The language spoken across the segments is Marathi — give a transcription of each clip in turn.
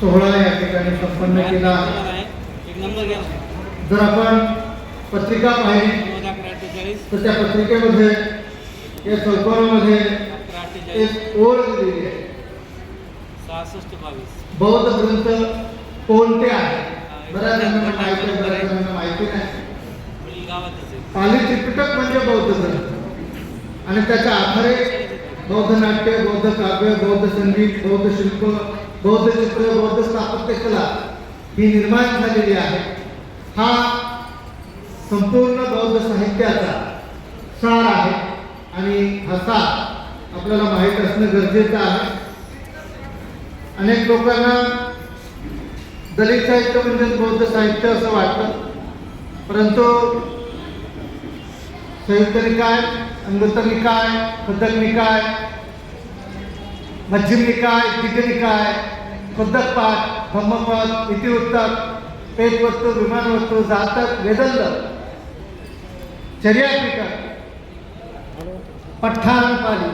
सोहळा या ठिकाणी संपन्न केला. जर आपण पत्रिका पाहिली तर त्या पत्रिकेमध्ये या चौकोनामध्ये एक ओळ दिलेली आहे. बौद्ध ग्रंथ कोणते आहे? बऱ्याच जणांना माहिती आहे बऱ्याच जणांना माहिती नाही. पाली त्रिपिटक म्हणजे बौद्ध ग्रंथ. आणि त्याच्या आधारे बौद्ध नाट्य बौद्ध काव्य बौद्ध संगीत बौद्ध शिल्प बौद्ध चित्र बौद्ध स्थापत्यकला ही निर्माण झालेली आहे. हा संपूर्ण बौद्ध साहित्याचा सार आहे आणि हा सार आपल्याला माहीत असणं गरजेचं आहे. अनेक लोकांना दलित साहित्य म्हणजे बौद्ध साहित्य असं वाटतं. परंतु संयुक्त निकाय अंगत निकाय खद्दक निकाय मध्यम निकाय दिग्ग निकाय खुद्दक पाठ धम्मपद इतिवृत्तक पेटवस्तू विमानवस्तू जातक वेदंत चर्यापिटक पठ्ठानपाली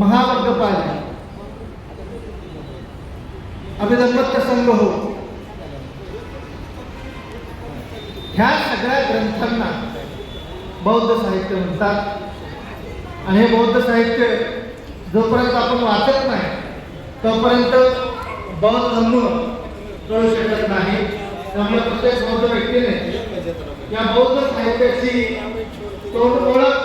महावर्गपाली महावर्ग अभिदंबत्त संघ हो ह्या सगळ्या ग्रंथांना बौद्ध साहित्य म्हणतात. आणि हे बौद्ध साहित्य जोपर्यंत आपण वाचत नाही तोपर्यंत बौद्ध धर्म कळू शकत नाही. त्यामुळे प्रत्येक बौद्ध व्यक्तीने या बौद्ध साहित्याची तोंड ओळख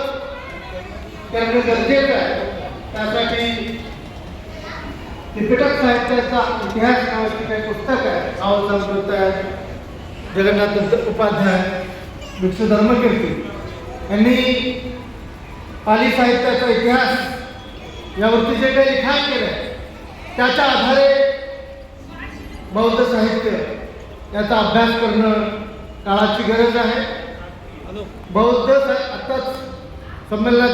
करणं गरजेचं आहे. त्यासाठी त्रिपिटक साहित्याचा इतिहास नावाची काही पुस्तक आहे. राव संस्कृत आहे जगन्नाथ उपाध्याय भिक्षू धर्मकीर्ती यांनी पाली साहित्याचा इतिहास यावरती जे काही लिखाण केलं त्याच्या आधारे बौद्ध साहित्य याचा अभ्यास करणं काळाची गरज आहे. बौद्ध आत्ताच आताच संमेलनाच्या